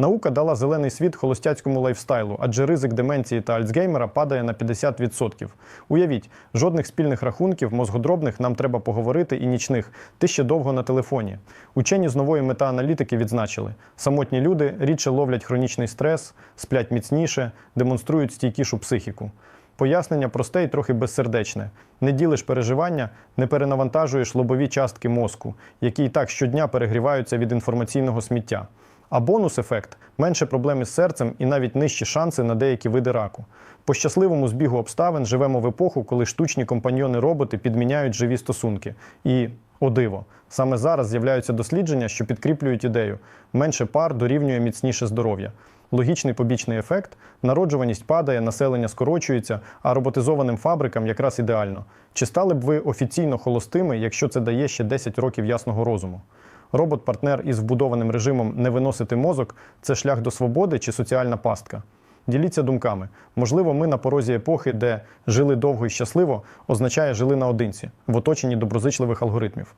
Наука дала зелений світ холостяцькому лайфстайлу, адже ризик деменції та Альцгеймера падає на 50%. Уявіть, жодних спільних рахунків, мозгодробних нам треба поговорити і нічних. Ти ще довго на телефоні. Учені з нової мета-аналітики відзначили: самотні люди рідше ловлять хронічний стрес, сплять міцніше, демонструють стійкішу психіку. Пояснення просте і трохи безсердечне. Не ділиш переживання, не перенавантажуєш лобові частки мозку, які і так щодня перегріваються від інформаційного сміття. А бонус-ефект менше проблем із серцем і навіть нижчі шанси на деякі види раку. По щасливому збігу обставин живемо в епоху, коли штучні компаньйони-роботи підміняють живі стосунки. І, о диво, саме зараз з'являються дослідження, що підкріплюють ідею: менше пар дорівнює міцніше здоров'я. Логічний побічний ефект народжуваність падає, населення скорочується, а роботизованим фабрикам якраз ідеально. Чи стали б ви офіційно холостими, якщо це дає ще 10 років ясного розуму? Робот-партнер із вбудованим режимом не виносити мозок це шлях до свободи чи соціальна пастка. Діліться думками. Можливо, ми на порозі епохи, де жили довго і щасливо, означає жили наодинці в оточенні доброзичливих алгоритмів.